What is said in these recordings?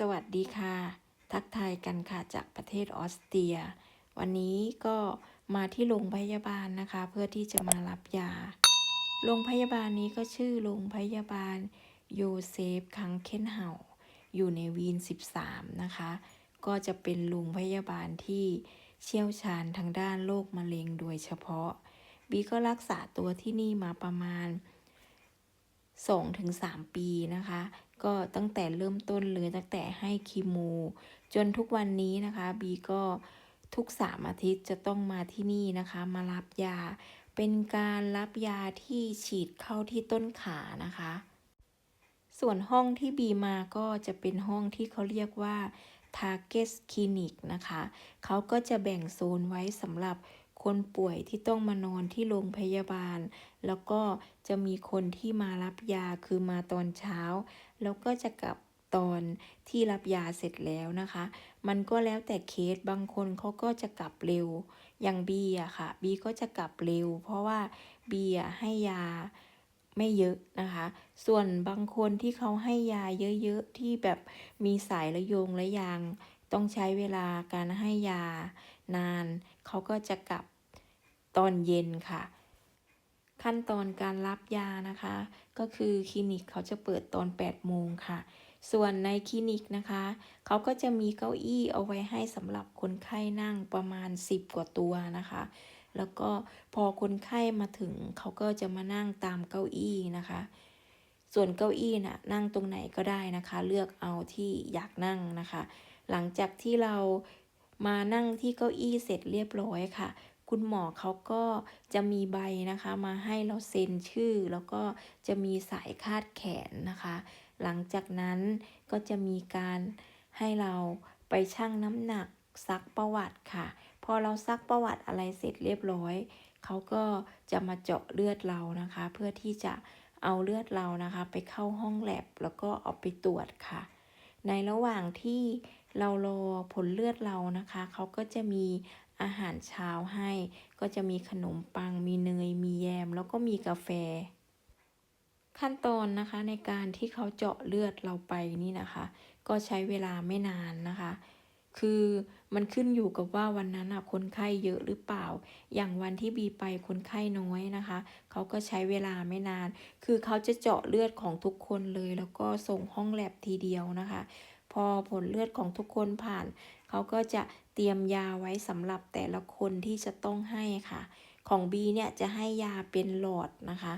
สวัสดีค่ะ ทักทายกันค่ะจากประเทศออสเตรีย วันนี้ก็มาที่โรงพยาบาลนะคะ เพื่อที่จะมารับยา โรงพยาบาลนี้ก็ชื่อโรงพยาบาลโยเซฟคังเคนเฮาอยู่ในวีน 13 นะคะ ก็จะเป็นโรงพยาบาลที่เชี่ยวชาญทางด้านโรคมะเร็งโดยเฉพาะ บีก็รักษาตัวที่นี่มาประมาณ 2-3 ปีนะคะ ก็ตั้งแต่เริ่มต้นเลยตั้งแต่ให้คีโม จนทุกวันนี้นะคะบีก็ทุก3อาทิตย์จะต้องมาที่นี่นะคะ มารับยา เป็นการรับยาที่ฉีดเข้าที่ต้นขานะคะ ส่วนห้องที่บีมาก็จะเป็นห้องที่เขาเรียกว่า Target Clinic นะคะ เขาก็จะแบ่งโซนไว้สำหรับ คนป่วยที่ต้องมานอนที่โรงพยาบาล แล้วก็จะมีคนที่มารับยาคือมาตอนเช้า แล้วก็จะกลับตอนที่รับยาเสร็จแล้วนะคะ มันก็แล้วแต่เคสบางคนเขาก็จะกลับเร็ว อย่างบีอะค่ะบีก็จะกลับเร็ว เพราะว่าบีอะให้ยาไม่เยอะนะคะ ส่วนบางคนที่เขาให้ยาเยอะๆที่แบบมีสายระโยงระยาง ต้องใช้เวลาการให้ยานาน เขาก็จะกลับ ตอนเย็นค่ะ ขั้นตอนการรับยานะคะ ก็คือคลินิกเขาจะเปิดตอน 8 โมงค่ะ ส่วนในคลินิกนะคะ เขาก็จะมีเก้าอี้เอาไว้ให้สำหรับคนไข้นั่งประมาณ 10 กว่าตัวนะคะ แล้วก็พอคนไข้มาถึงเขาก็จะมานั่งตามเก้าอี้นะคะ ส่วนเก้าอี้น่ะนั่งตรงไหนก็ได้นะคะ เลือกเอาที่อยากนั่งนะคะ หลังจากที่เรามานั่งที่เก้าอี้เสร็จเรียบร้อยค่ะ คุณหมอเขาก็จะมีใบนะคะ มาให้เราเซ็นชื่อ แล้วก็จะมีสายคาดแขนนะคะ หลังจากนั้นก็จะมีการให้เราไปชั่งน้ำหนักซักประวัติค่ะ พอเราซักประวัติอะไรเสร็จเรียบร้อย เขาก็จะมาเจาะเลือดเรานะคะ เพื่อที่จะเอาเลือดเรานะคะ ไปเข้าห้องแลบแล้วก็เอาไปตรวจค่ะ ในระหว่างที่ เรารอผลเลือดเรานะคะ เขาก็จะมีอาหารเช้าให้ ก็จะมีขนมปัง มีเนย มีแยม แล้วก็มีกาแฟ ขั้นตอนนะคะในการที่เขาเจาะเลือดเราไปนี่นะคะ ก็ใช้เวลาไม่นานนะคะ คือมันขึ้นอยู่กับว่าวันนั้นอะคนไข้เยอะหรือเปล่า อย่างวันที่บีไปคนไข้น้อยนะคะ เขาก็ใช้เวลาไม่นาน คือเขาจะเจาะเลือดของทุกคนเลย แล้วก็ส่งห้องแลบทีเดียวนะคะ พอผลเลือดของทุกคนผ่าน เขาก็จะเตรียมยาไว้สำหรับแต่ละคนที่จะต้องให้ค่ะ ของบีเนี่ยจะให้ยาเป็นหลอดนะคะ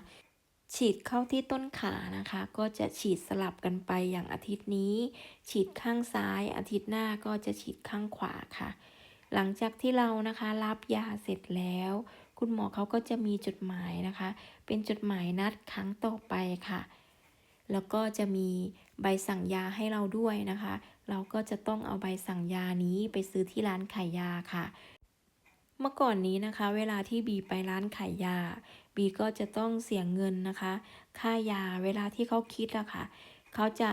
ฉีดเข้าที่ต้นขานะคะ ก็จะฉีดสลับกันไปอย่างอาทิตย์นี้ ฉีดข้างซ้ายอาทิตย์หน้าก็จะฉีดข้างขวาค่ะ หลังจากที่เรานะคะรับยาเสร็จแล้วคุณหมอเขาก็จะมีจดหมายนะคะ เป็นจดหมายนัดครั้งต่อไปค่ะ แล้วก็จะมีใบสั่งยาให้เราด้วยนะคะ เราก็จะต้องเอาใบสั่งยานี้ไปซื้อที่ร้านขายยาค่ะ เมื่อก่อนนี้นะคะ เวลาที่บีไปร้านขายยา บีก็จะต้องเสียเงินนะคะ ค่ายาเวลาที่เขาคิดอะค่ะเขาจะ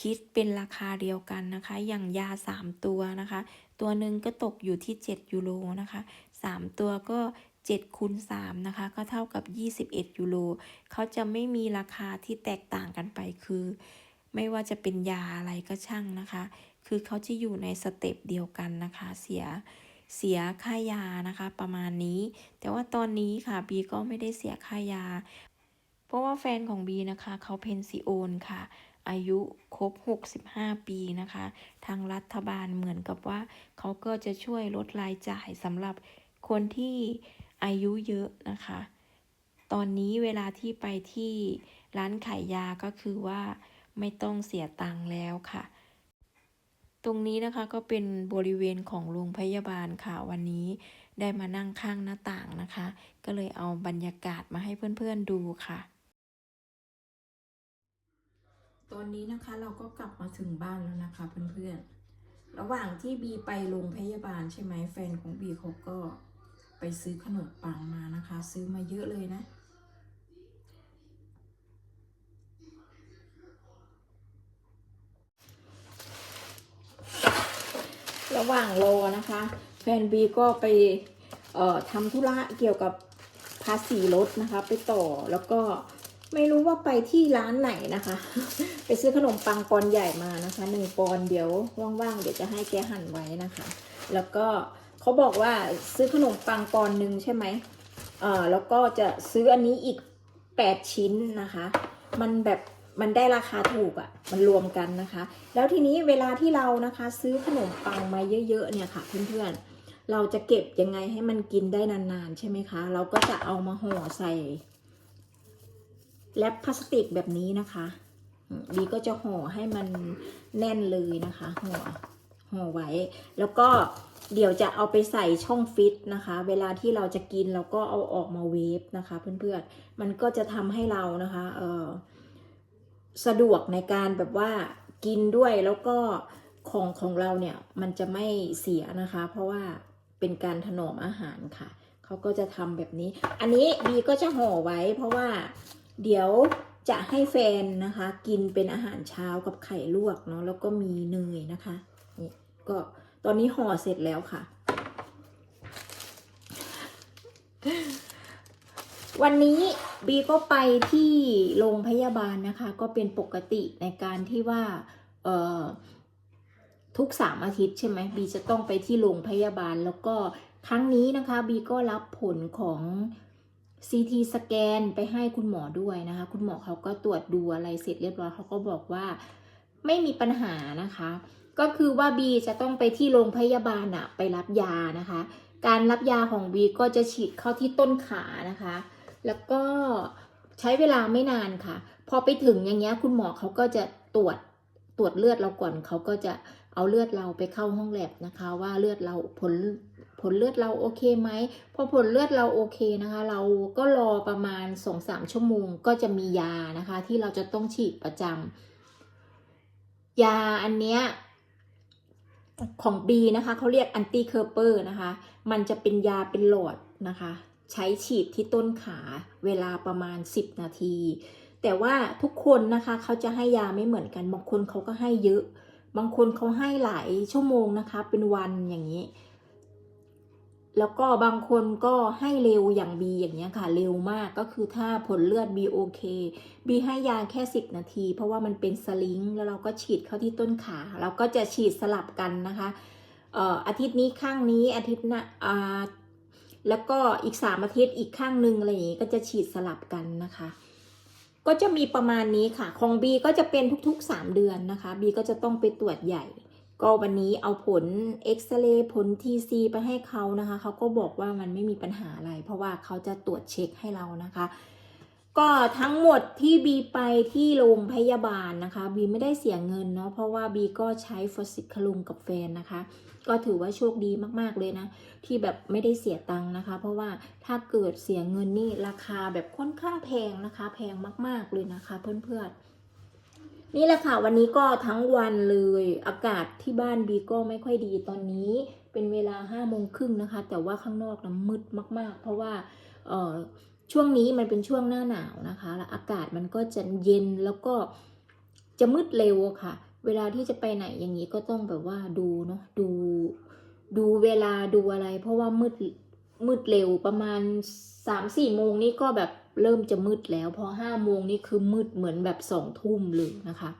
คิดเป็นราคาเดียวกันนะคะ อย่างยา 3 ตัวนะคะ ตัวหนึ่งก็ตกอยู่ที่ 7 ยูโรนะคะ 3 ตัวก็ 7คูณ3นะคะ ก็เท่ากับ 21 ยูโรเขาจะไม่มีราคาที่แตกต่างกันไปคือ ไม่ว่าจะเป็นยาอะไรก็ช่างนะคะ คือเขาจะอยู่ในสเต็ปเดียวกันนะคะ เสียเสียค่ายานะคะ ประมาณนี้ แต่ว่าตอนนี้ค่ะบีก็ไม่ได้เสียค่ายา เพราะว่าแฟนของบีนะคะเขาเพนซิโอนค่ะ อายุครบ 65 ปีนะคะ ทางรัฐบาลเหมือนกับว่าเขาก็จะช่วยลดรายจ่ายสำหรับคนที่ อายุเยอะนะคะ ตอนนี้เวลาที่ไปที่ร้านขายยาก็คือว่าไม่ต้องเสียตังค์แล้วค่ะ ตรงนี้นะคะก็เป็นบริเวณของโรงพยาบาลค่ะ วันนี้ได้มานั่งข้างหน้าต่างนะคะ ก็เลยเอาบรรยากาศมาให้เพื่อนๆดูค่ะ ตอนนี้นะคะเราก็กลับมาถึงบ้านแล้วนะคะเพื่อนๆ ระหว่างที่บีไปโรงพยาบาลใช่ไหมแฟนของบีเขาก็ ไปซื้อขนมปังมานะคะ ซื้อมาเยอะเลยนะ ระหว่างรอนะคะ แฟนบีก็ไปทำธุระเกี่ยวกับภาษีรถนะคะ ไปต่อแล้วก็ไม่รู้ว่าไปที่ร้านไหนนะคะ ไปซื้อขนมปังปอนใหญ่มานะคะหนึ่งปอนเดี๋ยวว่างๆเดี๋ยวจะให้แกหั่นไว้นะคะ แล้วก็ เขาบอกว่าซื้อขนมปังปอนหนึ่งใช่ไหมเอ่อแล้วก็จะซื้ออันนี้อีกแปดชิ้นนะคะ มันแบบมันได้ราคาถูกอะ่ะ มันรวมกันนะคะ แล้วทีนี้เวลาที่เรานะคะ ซื้อขนมปังมาเยอะๆเนี่ยค่ะเพื่อนๆ เราจะเก็บยังไงให้มันกินได้นานๆ ใช่ไหมคะ เราก็จะเอามาห่อใส่แรปพลาสติกแบบนี้นะคะอืมบีก็จะห่อให้มันแน่นเลยนะคะ ห่อห่อไว้ แล้วก็ เดี๋ยวจะเอาไปใส่ช่องฟิตนะคะ เวลาที่เราจะกินเราก็เอาออกมาเวฟนะคะ เพื่อนๆ มันก็จะทำให้เรานะคะเออสะดวกในการแบบว่ากินด้วยแล้วก็ของของเราเนี่ยมันจะไม่เสียนะคะ เพราะว่าเป็นการถนอมอาหารค่ะ เขาก็จะทำแบบนี้ อันนี้บีก็จะห่อไว้ เพราะว่าเดี๋ยวจะให้แฟนนะคะ กินเป็นอาหารเช้ากับไข่ลวกเนาะแล้วก็มีเนยนะคะนี่ก็ ตอนนี้ห่อเสร็จแล้วค่ะ วันนี้บีก็ไปที่โรงพยาบาลนะคะ ก็เป็นปกติในการที่ว่าเอ่อทุกสามอาทิตย์ใช่ไหมบีจะต้องไปที่โรงพยาบาลแล้วก็ครั้งนี้นะคะบีก็รับผลของ CT สแกนไปให้คุณหมอด้วยนะคะ คุณหมอเขาก็ตรวจดูอะไรเสร็จเรียบร้อยเขาก็บอกว่าไม่มีปัญหานะคะ ก็คือว่าบีจะต้องไปที่โรงพยาบาลอะไปรับยานะคะ การรับยาของบีก็จะฉีดเข้าที่ต้นขานะคะ แล้วก็ใช้เวลาไม่นานค่ะ พอไปถึงอย่างเงี้ยคุณหมอเขาก็จะตรวจตรวจเลือดเราก่อนเขาก็จะเอาเลือดเราไปเข้าห้องแลบนะคะ ว่าเลือดเราผลผลเลือดเราโอเคไหมพอผลเลือดเราโอเคนะคะ เราก็รอประมาณ2องสามชั่วโมงก็จะมียานะคะ ที่เราจะต้องฉีดประจำยาอันเนี้ย ของ B นะคะเขาเรียกอันตี้เคอร์เปอร์นะคะ มันจะเป็นยาเป็นหลอดนะคะ ใช้ฉีดที่ต้นขาเวลาประมาณ 10 นาที แต่ว่าทุกคนนะคะเขาจะให้ยาไม่เหมือนกันบางคนเขาก็ให้เยอะ บางคนเขาให้หลายชั่วโมงนะคะ เป็นวันอย่างนี้ แล้วก็บางคนก็ให้เร็วอย่างบีอย่างเงี้ยค่ะ เร็วมากก็คือถ้าผลเลือดบีโอเคบีให้ยาแค่ 10 นาที เพราะว่ามันเป็นสลิงแล้วเราก็ฉีดเข้าที่ต้นขา เราก็จะฉีดสลับกันนะคะเอ่ออาทิตย์นี้ข้างนี้อาทิตย์หน้าอ่าแล้วก็อีกสามอาทิตย์อีกข้างหนึ่งอะไรอย่างนี้ก็จะฉีดสลับกันนะคะ ก็จะมีประมาณนี้ค่ะ ของบีก็จะเป็นทุกๆ 3 เดือนนะคะบีก็จะต้องไปตรวจใหญ่ ก็วันนี้เอาผลเอ็กซเรย์ผลทีซีไปให้เขานะคะ เขาก็บอกว่ามันไม่มีปัญหาอะไร เพราะว่าเขาจะตรวจเช็คให้เรานะคะ ก็ทั้งหมดที่บีไปที่โรงพยาบาลนะคะ บีไม่ได้เสียเงินเนาะเพราะว่าบีก็ใช้ฟอสิคลุมกับแฟนนะคะ ก็ถือว่าโชคดีมากๆเลยนะ ที่แบบไม่ได้เสียตังค์นะคะ เพราะว่าถ้าเกิดเสียเงินนี่ราคาแบบค่อนข้างแพงนะคะ แพงมากๆเลยนะคะ เพื่อนๆ นี่แหละค่ะวันนี้ก็ทั้งวันเลยอากาศที่บ้านบีก็ไม่ค่อยดีตอนนี้เป็นเวลาห้าโมงครึ่งนะคะ แต่ว่าข้างนอกนะมืดมาก ๆ เพราะว่าเออช่วงนี้มันเป็นช่วงหน้าหนาวนะคะแล้วอากาศมันก็จะเย็นแล้วก็จะมืดเร็วค่ะ เวลาที่จะไปไหนอย่างนี้ก็ต้องแบบว่าดูเนาะดูดูเวลาดูอะไร เพราะว่ามืด มืดเร็วประมาณสามสี่โมงนี่ก็แบบเริ่มจะมืดแล้ว พอห้าโมงนี่คือมืดเหมือนแบบสองทุ่มเลยนะคะ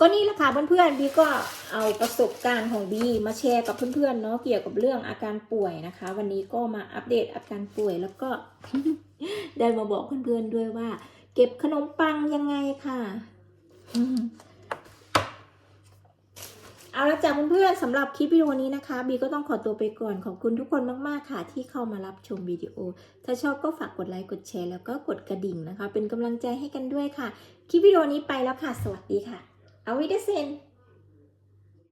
ก็นี่แหละค่ะเพื่อนๆบีก็เอาประสบการณ์ของบีมาแชร์กับเพื่อนๆเนาะเกี่ยวกับเรื่องอาการป่วยนะคะ วันนี้ก็มาอัปเดตอาการป่วยแล้วก็ได้มาบอกเพื่อนๆด้วยว่า เก็บขนมปังยังไงค่ะ ละจากเพื่อนๆสำหรับคลิปวิดีโอนี้นะคะ บีก็ต้องขอตัวไปก่อน ขอบคุณทุกคนมากๆค่ะ ที่เข้ามารับชมวิดีโอ ถ้าชอบก็ฝากกดไลค์กดแชร์แล้วก็กดกระดิ่งนะคะ เป็นกำลังใจให้กันด้วยค่ะ คลิปวิดีโอนี้ไปแล้วค่ะ สวัสดีค่ะ เอาวิดีเซน